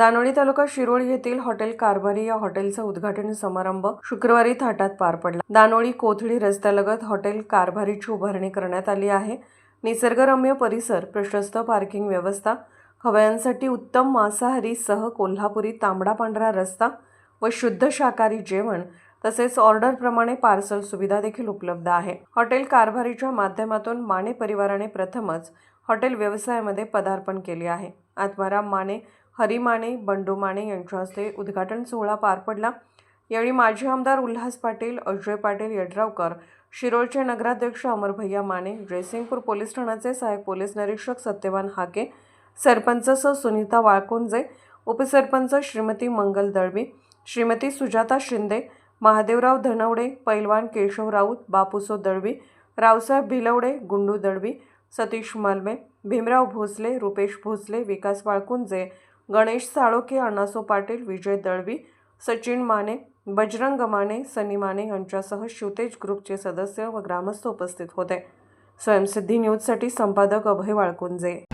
दानोळी तालुका शिरोळ येथील हॉटेल कारभारी या हॉटेलचा उद्घाटन समारंभ शुक्रवारी थाटात पार पडला. दानोळी कोथळी रस्त्यालगत हॉटेल कारभारीची उभारणी करण्यात आली आहे. निसर्गरम्य परिसर प्रशस्त पार्किंग व्यवस्था हवयांसाठी उत्तम मांसाहारी सह कोल्हापुरी तांबडा पांढरा रस्ता व शुद्ध शाकाहारी जेवण तसेच ऑर्डरप्रमाणे पार्सल सुविधा देखील उपलब्ध आहे. हॉटेल कारभारीच्या माध्यमातून माने परिवाराने प्रथमच हॉटेल व्यवसायामध्ये पदार्पण केले आहे. आत्माराम माने हरी माने बंडू माने यांच्या हस्ते उद्घाटन सोहळा पार पडला. यावेळी माजी आमदार उल्हास पाटील अजय पाटील यड्रावकर शिरोळचे नगराध्यक्ष अमरभैया माने जयसिंगपूर पोलीस ठाण्याचे सहाय्यक पोलीस निरीक्षक सत्यवान हाके सरपंच स सुनीता वाळकुंजे उपसरपंच श्रीमती मंगल दळवी श्रीमती सुजाता शिंदे महादेवराव धनवडे पैलवान केशव राऊत बापूसो दळवी रावसाहेब भिलवडे गुंडू दळवी सतीश मालमे भीमराव भोसले रुपेश भोसले विकास वाळकुंजे गणेश साळोके अण्णासो पाटील विजय दळवी सचिन माने बजरंग माने सनी माने यांच्यासह शिवतेज ग्रुपचे सदस्य व ग्रामस्थ उपस्थित होते. स्वयंसिद्धी न्यूजसाठी संपादक अभय वाळकुंजे.